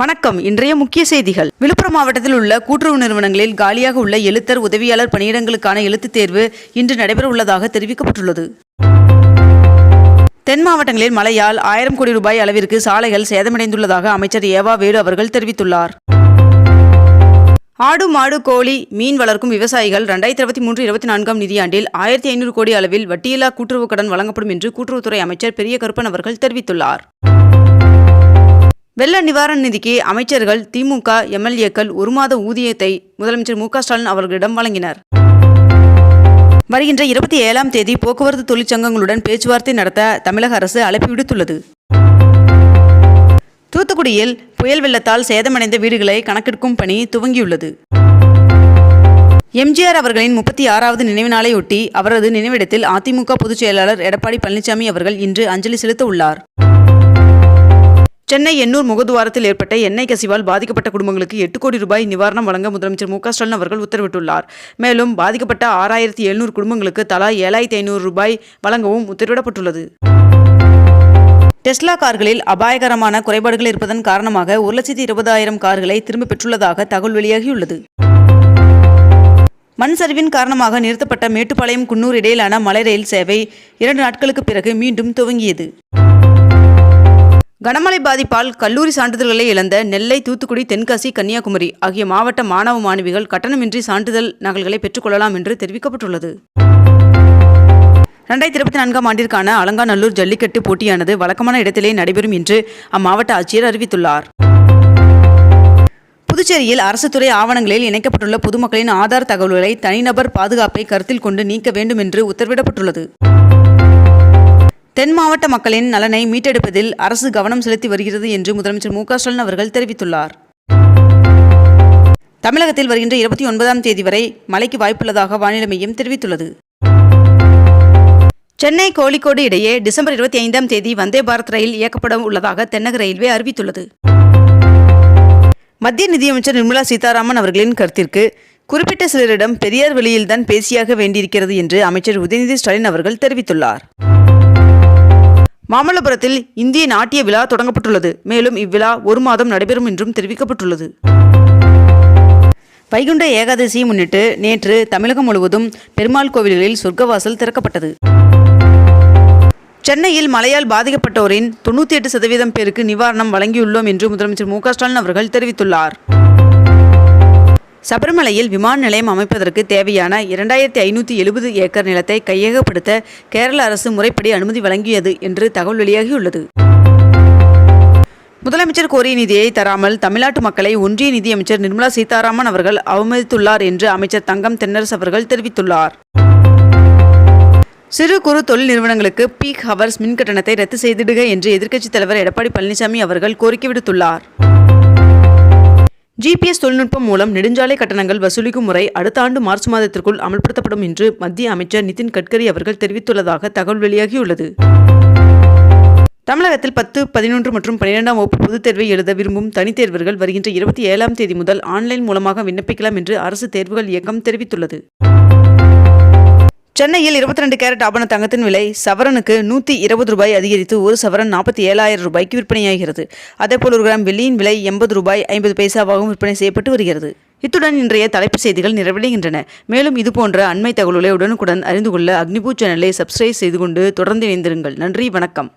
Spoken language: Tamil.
வணக்கம். இன்றைய முக்கிய செய்திகள். விழுப்புரம் மாவட்டத்தில் உள்ள கூட்டுறவு நிறுவனங்களில் காலியாக உள்ள எழுத்தர் உதவியாளர் பணியிடங்களுக்கான எழுத்துத் தேர்வு இன்று நடைபெற உள்ளதாக தெரிவிக்கப்பட்டுள்ளது. தென் மாவட்டங்களில் மழையால் ஆயிரம் கோடி ரூபாய் அளவிற்கு சாலைகள் சேதமடைந்துள்ளதாக அமைச்சர் ஏவா வேலு அவர்கள் தெரிவித்துள்ளார். ஆடு மாடு கோழி மீன் வளர்க்கும் விவசாயிகள் ரெண்டாயிரத்தி இருபத்தி மூன்று இருபத்தி நான்காம் நிதியாண்டில் ஆயிரத்தி ஐநூறு கோடி அளவில் வட்டியில்லா கூட்டுறவு கடன் வழங்கப்படும் என்று கூட்டுறவுத்துறை அமைச்சர் பெரிய கருப்பன் அவர்கள் தெரிவித்துள்ளார். வெள்ள நிவாரண நிதிக்கு அமைச்சர்கள் திமுக எம்எல்ஏக்கள் ஒரு மாத ஊதியத்தை முதலமைச்சர் மு ஸ்டாலின் அவர்களிடம் வழங்கினார். வருகின்ற இருபத்தி ஏழாம் தேதி போக்குவரத்து தொழிற்சங்கங்களுடன் பேச்சுவார்த்தை நடத்த தமிழக அரசு அழைப்பு விடுத்துள்ளது. தூத்துக்குடியில் புயல் வெள்ளத்தால் சேதமடைந்த வீடுகளை கணக்கெடுக்கும் பணி துவங்கியுள்ளது. எம்ஜிஆர் அவர்களின் முப்பத்தி ஆறாவது நினைவு நாளையொட்டி அவரது நினைவிடத்தில் அதிமுக பொதுச் செயலாளர் எடப்பாடி பழனிசாமி அவர்கள் இன்று அஞ்சலி செலுத்த உள்ளார் சென்னை எண்ணூர் முகதுவாரத்தில் ஏற்பட்ட எண்ணெய் கசிவால் பாதிக்கப்பட்ட குடும்பங்களுக்கு எட்டு கோடி ரூபாய் நிவாரணம் வழங்க முதலமைச்சர் மு ஸ்டாலின் அவர்கள் உத்தரவிட்டுள்ளார். மேலும் பாதிக்கப்பட்ட ஆறாயிரத்தி எழுநூறு குடும்பங்களுக்கு தலா ஏழாயிரத்தி ஐநூறு ரூபாய் வழங்கவும் உத்தரவிடப்பட்டுள்ளது. டெஸ்லா கார்களில் அபாயகரமான குறைபாடுகள் இருப்பதன் காரணமாக ஒரு லட்சத்தி இருபதாயிரம் கார்களை திரும்ப பெற்றுள்ளதாக தகவல் வெளியாகியுள்ளது. மண் சரிவின் காரணமாக நிறுத்தப்பட்ட மேட்டுப்பாளையம் குன்னூர் இடையிலான மலை ரயில் சேவை இரண்டு நாட்களுக்கு பிறகு மீண்டும் துவங்கியது. கனமழை பாதிப்பால் கல்லூரி சான்றிதழ்களை இழந்த நெல்லை தூத்துக்குடி தென்காசி கன்னியாகுமரி ஆகிய மாவட்ட மாணவ மாணவிகள் கட்டணமின்றி சான்றிதழ் நகல்களை பெற்றுக்கொள்ளலாம் என்று தெரிவிக்கப்பட்டுள்ளது. ரெண்டாயிரத்தி இருபத்தி நான்காம் ஆண்டிற்கான அலங்காநல்லூர் ஜல்லிக்கட்டு போட்டியானது வழக்கமான இடத்திலே நடைபெறும் என்று அம்மாவட்ட ஆட்சியர் அறிவித்துள்ளார். புதுச்சேரியில் அரசு துறை ஆவணங்களில் இணைக்கப்பட்டுள்ள பொதுமக்களின் ஆதார் தகவல்களை தனிநபர் பாதுகாப்பை கருத்தில் கொண்டு நீக்க வேண்டும் என்று உத்தரவிடப்பட்டுள்ளது. தென் மாவட்ட மக்களின் நலனை மீட்டெடுப்பதில் அரசு கவனம் செலுத்தி வருகிறது என்று முதலமைச்சர் மு ஸ்டாலின் அவர்கள் தெரிவித்துள்ளார். தமிழகத்தில் வருகின்ற இருபத்தி ஒன்பதாம் தேதி வரை மழைக்கு வாய்ப்புள்ளதாக வானிலை மையம் தெரிவித்துள்ளது. சென்னை கோழிக்கோடு இடையே டிசம்பர் இருபத்தி ஐந்தாம் தேதி வந்தே பாரத் ரயில் இயக்கப்பட உள்ளதாக தென்னக ரயில்வே அறிவித்துள்ளது. மத்திய நிதியமைச்சர் நிர்மலா சீதாராமன் அவர்களின் கருத்திற்கு குறிப்பிட்ட சிலரிடம் பெரியார் வெளியில்தான் பேசியாக வேண்டியிருக்கிறது என்று அமைச்சர் உதயநிதி ஸ்டாலின் அவர்கள் தெரிவித்துள்ளார். மாமல்லபுரத்தில் இந்திய நாட்டிய விழா தொடங்கப்பட்டுள்ளது. மேலும் இவ்விழா ஒரு மாதம் நடைபெறும் என்றும் தெரிவிக்கப்பட்டுள்ளது. வைகுண்ட ஏகாதசியை முன்னிட்டு நேற்று தமிழகம் முழுவதும் பெருமாள் கோவில்களில் சொர்க்கவாசல் திறக்கப்பட்டது. சென்னையில் மழையால் பாதிக்கப்பட்டோரின் தொண்ணூற்றி எட்டு சதவீதம் பேருக்கு நிவாரணம் வழங்கியுள்ளோம் என்று முதலமைச்சர் மு க ஸ்டாலின் அவர்கள் தெரிவித்துள்ளார். சபரிமலையில் விமான நிலையம் அமைப்பதற்கு தேவையான இரண்டாயிரத்தி ஐநூற்றி எழுபது ஏக்கர் நிலத்தை கையகப்படுத்த கேரள அரசு முறைப்படி அனுமதி வழங்கியது என்று தகவல் வெளியாகியுள்ளது. முதலமைச்சர் கோரிய நிதியை தராமல் தமிழ்நாட்டு மக்களை ஒன்றிய நிதியமைச்சர் நிர்மலா சீதாராமன் அவர்கள் அவமதித்துள்ளார் என்று அமைச்சர் தங்கம் தென்னரசு அவர்கள் தெரிவித்துள்ளார். சிறு குறு தொழில் நிறுவனங்களுக்கு பீக் ஹவர்ஸ் மின் கட்டணத்தை ரத்து செய்திடுக என்று எதிர்க்கட்சித் தலைவர் எடப்பாடி பழனிசாமி அவர்கள் கோரிக்கை விடுத்துள்ளார். ஜிபிஎஸ் தொழில்நுட்பம் மூலம் நெடுஞ்சாலை கட்டணங்கள் வசூலிக்கும் முறை அடுத்த ஆண்டு மார்ச் மாதத்திற்குள் அமல்படுத்தப்படும் என்று மத்திய அமைச்சர் நிதின் கட்கரி அவர்கள் தெரிவித்துள்ளதாக தகவல் வெளியாகியுள்ளது. தமிழகத்தில் பத்து பதினொன்று மற்றும் பன்னிரெண்டாம் வகுப்பு பொதுத் தேர்வை எழுத விரும்பும் தனித் தேர்வர்கள் வருகின்ற இருபத்தி ஏழாம் தேதி முதல் ஆன்லைன் மூலமாக விண்ணப்பிக்கலாம் என்று அரசு தேர்வுகள் இயக்கம் தெரிவித்துள்ளது. சென்னையில் இருபத்தி ரெண்டு கேரட் ஆபண தங்கத்தின் விலை சவரனுக்கு நூற்றி இருபது ரூபாய் அதிகரித்து ஒரு சவரன் நாற்பத்தி ஏழாயிரம் ரூபாய்க்கு விற்பனையாகிறது. அதேபோல் ஒரு கிராம் வெள்ளியின் விலை எண்பது ரூபாய் ஐம்பது பைசாவாகவும் விற்பனை செய்யப்பட்டு வருகிறது. இத்துடன் இன்றைய தலைப்புச் செய்திகள் நிறைவடைகின்றன. மேலும் இதுபோன்ற அண்மை தகவல்களை உடனுக்குடன் அறிந்து கொள்ள அக்னிபூ சேனலை சப்ஸ்கிரைப் செய்து கொண்டு தொடர்ந்து இணைந்திருங்கள். நன்றி வணக்கம்.